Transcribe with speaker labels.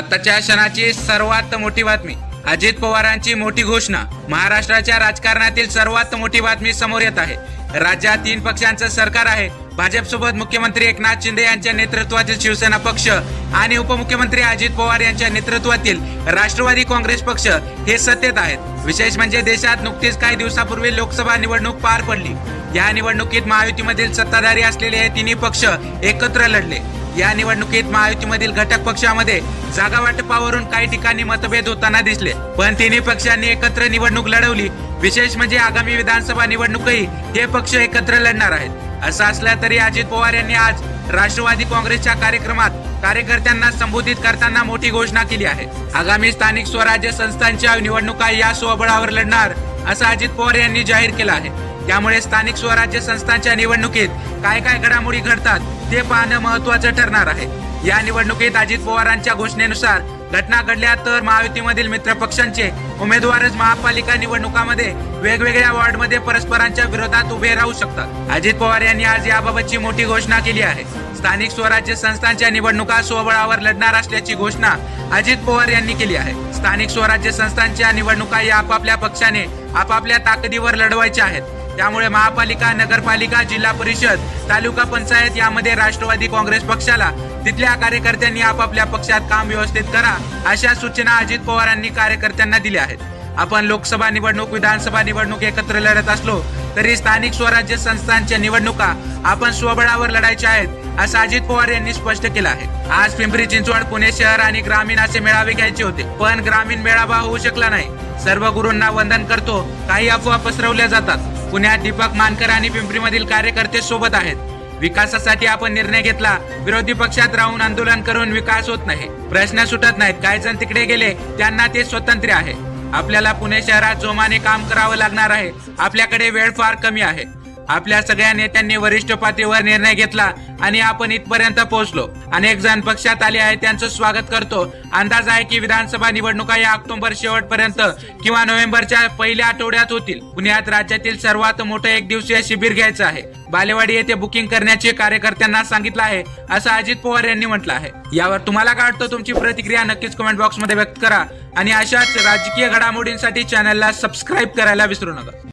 Speaker 1: आताच्या क्षणाची सर्वात मोठी बातमी. अजित पवारांची मोठी घोषणा. महाराष्ट्राच्या राजकारणातील सर्वात मोठी बातमी समोर येत आहे. राज्यात तीन पक्षांचं सरकार आहे. भाजपसोबत मुख्यमंत्री एकनाथ शिंदे यांच्या नेतृत्वातील शिवसेना पक्ष आणि उपमुख्यमंत्री अजित पवार यांच्या नेतृत्वातील राष्ट्रवादी काँग्रेस पक्ष हे सत्तेत आहेत. विशेष म्हणजे देशात नुकतीच काही दिवसापूर्वी लोकसभा निवडणूक पार पडली. या निवडणुकीत महायुतीमधील सत्ताधारी असलेले हे तिन्ही पक्ष एकत्र लढले. या निवडणुकीत महायुतीमधील घटक पक्षामध्ये जागा वाटपावरून काही ठिकाणी मतभेद होताना दिसले. पण तिन्ही पक्षांनी एकत्र निवडणूक लढवली. विशेष म्हणजे आगामी विधानसभा निवडणूकही हे पक्ष एकत्र लढणार आहेत. असं असलं तरी अजित पवार यांनी आज राष्ट्रवादी काँग्रेसच्या कार्यक्रमात कार्यकर्त्यांना संबोधित करताना मोठी घोषणा केली आहे. आगामी स्थानिक स्वराज्य संस्थांच्या निवडणुका या स्वबळावर लढणार असं अजित पवार यांनी जाहीर केलं आहे. त्यामुळे स्थानिक स्वराज्य संस्थांच्या निवडणुकीत काय काय घडामोडी घडतात ते पाहणं महत्वाचं ठरणार आहे. या निवडणुकीत अजित पवारांच्या घोषणेनुसार घटना घडल्या तर महायुतीमधील मित्र पक्षांचे उमेदवारच महापालिका निवडणुकामध्ये वेगवेगळ्या वॉर्डमध्ये परस्परांच्या विरोधात उभे राहू शकतात. अजित पवार यांनी आज याबाबतची मोठी घोषणा केली आहे. स्थानिक स्वराज्य संस्थांच्या निवडणुका स्वबळावर लढणार असल्याची घोषणा अजित पवार यांनी केली आहे. स्थानिक स्वराज्य संस्थांच्या निवडणुका या आपापल्या पक्षाने आपापल्या ताकदीवर लढवायच्या आहेत. त्यामुळे महापालिका नगरपालिका जिल्हा परिषद तालुका पंचायत यामध्ये राष्ट्रवादी काँग्रेस पक्षाला तिथल्या कार्यकर्त्यांनी आपापल्या पक्षात काम व्यवस्थित करा अशा सूचना अजित पवारांनी कार्यकर्त्यांना दिल्या आहेत. आपण लोकसभा निवडणूक विधानसभा निवडणूक एकत्र लढत असलो तरी स्थानिक स्वराज्य संस्थांच्या निवडणुका आपण स्वबळावर लढायच्या आहेत असं अजित पवार यांनी स्पष्ट केलं आहे. आज पिंपरी चिंचवड पुणे शहर आणि ग्रामीण असे मेळावे घ्यायचे होते पण ग्रामीण मेळावा होऊ शकला नाही. सर्व गुरूंना वंदन करतो काही अफवा पसरवल्या जातात. पुण्यात दीपक मानकर आणि पिंपरीमधील कार्यकर्ते सोबत आहेत. विकासासाठी आपण निर्णय घेतला. विरोधी पक्षात राहून आंदोलन करून विकास होत नाही. प्रश्न सुटत नाहीत. काही जण तिकडे गेले. त्यांना ते स्वतंत्र आहे. आपल्याला पुणे शहरात जोमाने काम करावं लागणार आहे. आपल्याकडे वेळ फार कमी आहे. आपल्या सगळ्या नेत्यांनी वरिष्ठ पातळीवर निर्णय घेतला आणि आपण इथपर्यंत पोहोचलो. अनेक जण पक्षात आले आहे त्यांचं स्वागत करतो. अंदाज आहे की विधानसभा निवडणुका या ऑक्टोबर शेवटपर्यंत किंवा नोव्हेंबरच्या पहिल्या आठवड्यात होतील. पुण्यात राज्यातील सर्वात मोठं एक दिवसीय शिबिर घ्यायचं आहे. बालेवाडी येथे बुकिंग करण्याचे कार्यकर्त्यांना सांगितलं आहे असं अजित पवार यांनी म्हटलं आहे. यावर तुम्हाला काय वाटतं? तुमची प्रतिक्रिया नक्कीच कमेंट बॉक्समध्ये व्यक्त करा. आणि अशाच राजकीय घडामोडींसाठी चॅनलला सबस्क्राईब करायला विसरू नका.